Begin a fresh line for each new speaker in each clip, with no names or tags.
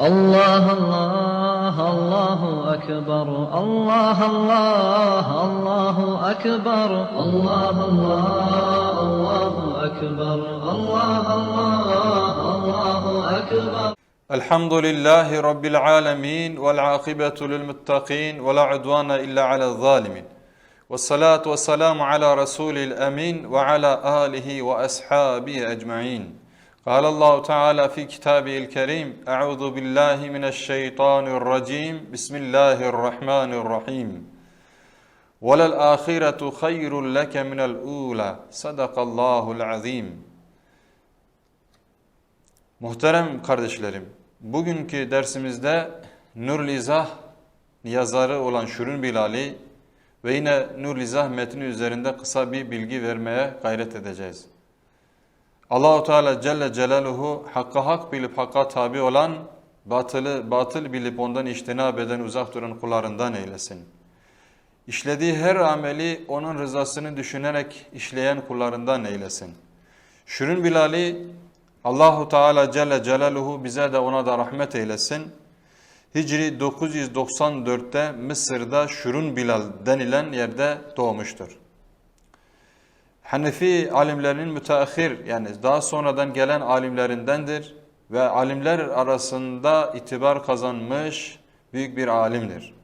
الله الله الله أكبر الله الله الله أكبر الله الله الله أكبر الله الله الله أكبر
الحمد لله رب العالمين والعاقبة للمتقين ولا عدوان إلا على الظالمين والصلاة والسلام على رسول الأمين وعلى آله وأصحابه أجمعين قال الله تعالى في كتابه الكريم أعوذ بالله من الشيطان الرجيم بسم الله الرحمن الرحيم وللآخرة خير لك من الأولى صدق الله العظيم Muhterem kardeşlerim, bugünkü dersimizde Nurul İzah yazarı olan Şürün Bilali ve yine Nurul İzah metni üzerinde kısa bir bilgi vermeye gayret edeceğiz. Allahu Teala Celle Celaluhu hakka hak bilip hakka tabi olan, batılı batıl bilip ondan iştinab eden uzak duran kullarından eylesin. İşlediği her ameli onun rızasını düşünerek işleyen kullarından eylesin. Şürün Bilali Allahu Teala Celle Celaluhu bize de ona da rahmet eylesin. Hicri 994'te Mısır'da Şürün Bilal denilen yerde doğmuştur. Hanefi alimlerinin müteahhir yani daha sonradan gelen alimlerindendir ve alimler arasında itibar kazanmış büyük bir alimdir.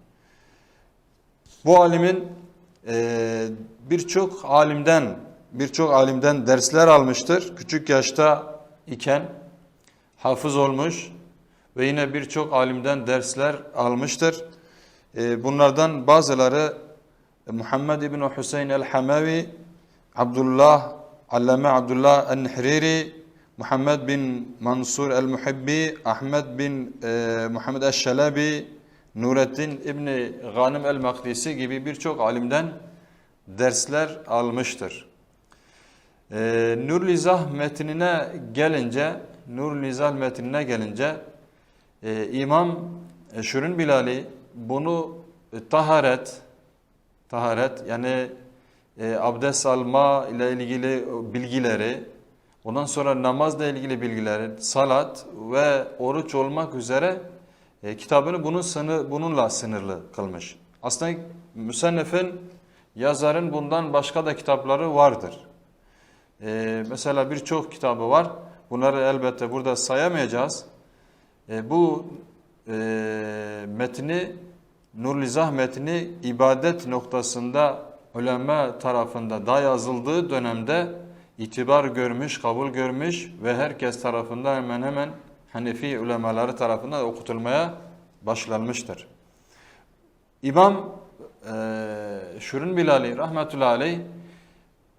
Bu alimin e, birçok alimden birçok alimden dersler almıştır. Küçük yaşta iken hafız olmuş ve yine birçok alimden dersler almıştır. E, bunlardan bazıları Muhammed İbni Hüseyin el-Hamavi, Abdullah, Allame Abdullah el-Nihriri, Muhammed bin Mansur el-Muhibbi, Ahmet bin e, Muhammed el-Şelabi, Nurettin İbni Ghanim el-Makdisi gibi birçok alimden dersler almıştır. Ee, Nur Lizah metnine gelince, Nur Lizah metnine gelince e, İmam Şürün Bilali bunu e, taharet, taharet yani e, abdest alma ile ilgili bilgileri, ondan sonra namazla ilgili bilgileri, salat ve oruç olmak üzere e, kitabını bunun sını, bununla sınırlı kılmış. Aslında müsennefin, yazarın bundan başka da kitapları vardır. E, mesela birçok kitabı var. Bunları elbette burada sayamayacağız. E, bu e, metni, Nurlizah metni ibadet noktasında ulema tarafında da yazıldığı dönemde itibar görmüş, kabul görmüş ve herkes tarafından hemen hemen Hanefi ulemaları tarafından okutulmaya başlanmıştır. İmam e, Şürün Bilali rahmetullahi aleyh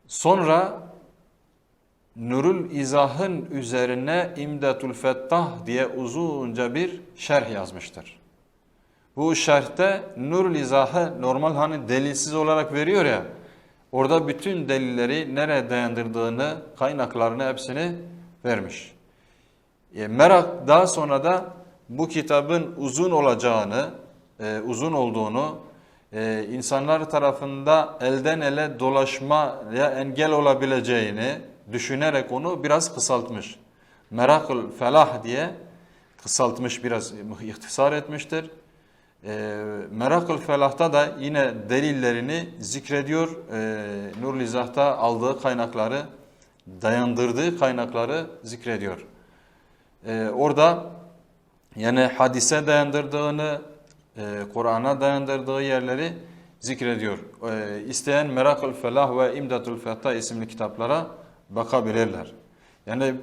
sonra Nurul İzah'ın üzerine İmdatul Fettah diye uzunca bir şerh yazmıştır. Bu şerhte Nurul İzah'ı normal hani delilsiz olarak veriyor ya, orada bütün delilleri nereye dayandırdığını, kaynaklarını hepsini vermiş. E, merak daha sonra da bu kitabın uzun olacağını, e, uzun olduğunu, e, insanlar tarafında elden ele dolaşmaya engel olabileceğini düşünerek onu biraz kısaltmış. Merakul felah diye kısaltmış biraz ihtisar etmiştir. E, Merakul felahta da yine delillerini zikrediyor. E, Nur Lizah'ta aldığı kaynakları, dayandırdığı kaynakları zikrediyor. Ee, orada yani hadise dayandırdığını, e, Kur'an'a dayandırdığı yerleri zikrediyor. E, isteyen Merakul Felah ve İmdatul Fetah isimli kitaplara bakabilirler. Yani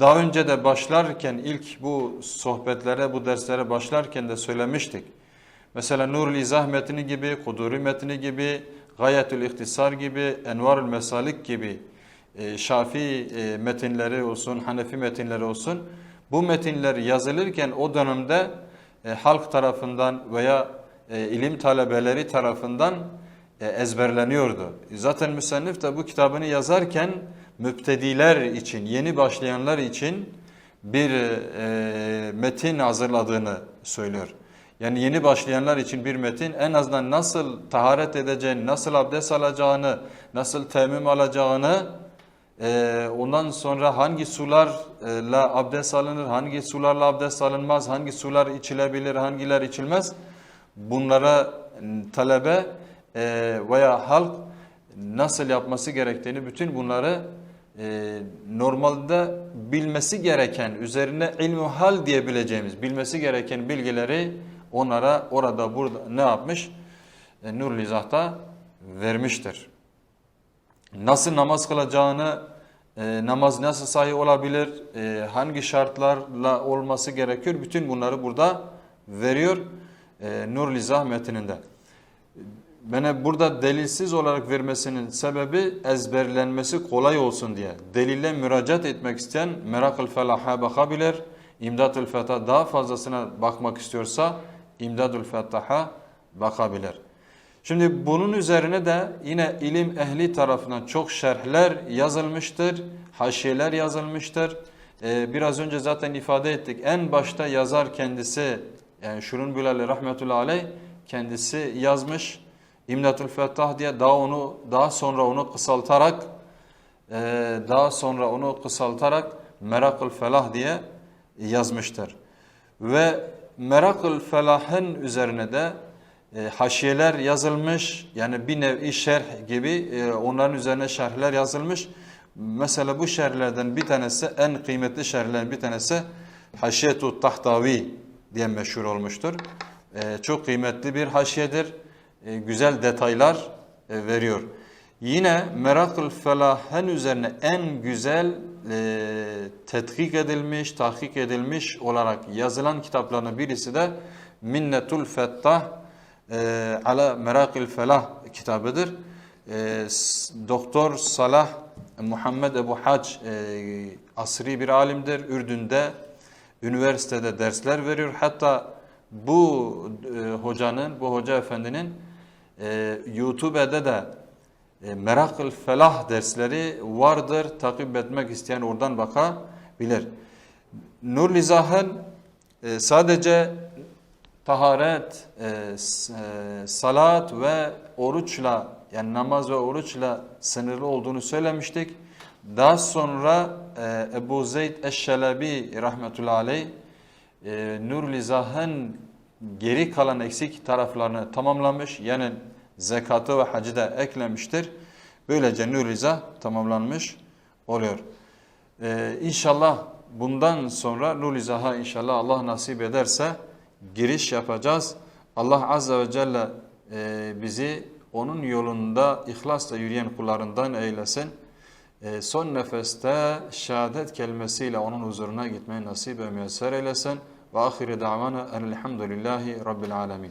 daha önce de başlarken ilk bu sohbetlere, bu derslere başlarken de söylemiştik. Mesela Nurul İzah metni gibi, Kuduri metni gibi, Gayetül İhtisar gibi, Envarül Mesalik gibi e, Şafii e, metinleri olsun, Hanefi metinleri olsun bu metinler yazılırken o dönemde e, halk tarafından veya e, ilim talebeleri tarafından ezberleniyordu. Zaten müsennif de bu kitabını yazarken müptediler için, yeni başlayanlar için bir metin hazırladığını söylüyor. Yani yeni başlayanlar için bir metin en azından nasıl taharet edeceğini, nasıl abdest alacağını, nasıl temim alacağını Ee, ondan sonra hangi sularla abdest alınır, hangi sularla abdest alınmaz, hangi sular içilebilir, hangiler içilmez. Bunlara talebe e, veya halk nasıl yapması gerektiğini bütün bunları e, normalde bilmesi gereken, üzerine ilmu hal diyebileceğimiz, bilmesi gereken bilgileri onlara orada burada ne yapmış? E, Nur Lizah'ta vermiştir. Nasıl namaz kılacağını, e, namaz nasıl sahih olabilir, e, hangi şartlarla olması gerekiyor, bütün bunları burada veriyor e, Nur Lizah metninde. Bana burada delilsiz olarak vermesinin sebebi ezberlenmesi kolay olsun diye. Delille müracaat etmek isteyen Merakül Felah'a bakabilir. İmdadül Fetah daha fazlasına bakmak istiyorsa İmdadül Fetah'a bakabilir. Şimdi bunun üzerine de yine ilim ehli tarafından çok şerhler yazılmıştır, haşiyeler yazılmıştır. Ee, biraz önce zaten ifade ettik. En başta yazar kendisi, yani Şurun Bülali rahmetullahi aleyh kendisi yazmış. İmdatül Fettah diye daha onu daha sonra onu kısaltarak e, daha sonra onu kısaltarak Merakül Felah diye yazmıştır. Ve Merakül Felah'ın üzerine de e, haşiyeler yazılmış. Yani bir nevi şerh gibi e, onların üzerine şerhler yazılmış. Mesela bu şerhlerden bir tanesi en kıymetli şerhlerden bir tanesi Haşiyetu Tahtavi diye meşhur olmuştur. E, çok kıymetli bir haşiyedir. E, güzel detaylar e, veriyor. Yine Merakül Felah'ın üzerine en güzel e, tetkik edilmiş, tahkik edilmiş olarak yazılan kitaplarının birisi de Minnetul Fettah e, ala Merakül Felah kitabıdır. E, Doktor Salah Muhammed Ebu Hac e, asri bir alimdir. Ürdün'de üniversitede dersler veriyor. Hatta bu e, hocanın, bu hoca efendinin e, YouTube'da da e, Merakül Felah dersleri vardır. Takip etmek isteyen oradan bakabilir. Nur Lizah'ın e, sadece taharet, e, salat ve oruçla yani namaz ve oruçla sınırlı olduğunu söylemiştik. Daha sonra Ebu Zeyd Eşşelebi rahmetullahi aleyh e, Nur Lizah'ın geri kalan eksik taraflarını tamamlamış. Yani zekatı ve hacı da eklemiştir. Böylece Nur Lizah tamamlanmış oluyor. Ee, inşallah bundan sonra Nur Lizah'a inşallah Allah nasip ederse giriş yapacağız. Allah Azze ve Celle e, bizi onun yolunda ihlasla yürüyen kullarından eylesin. E, son nefeste şehadet kelimesiyle onun huzuruna gitmeyi nasip ve müyesser eylesin. Ve ahire davana enelhamdülillahi rabbil alemin.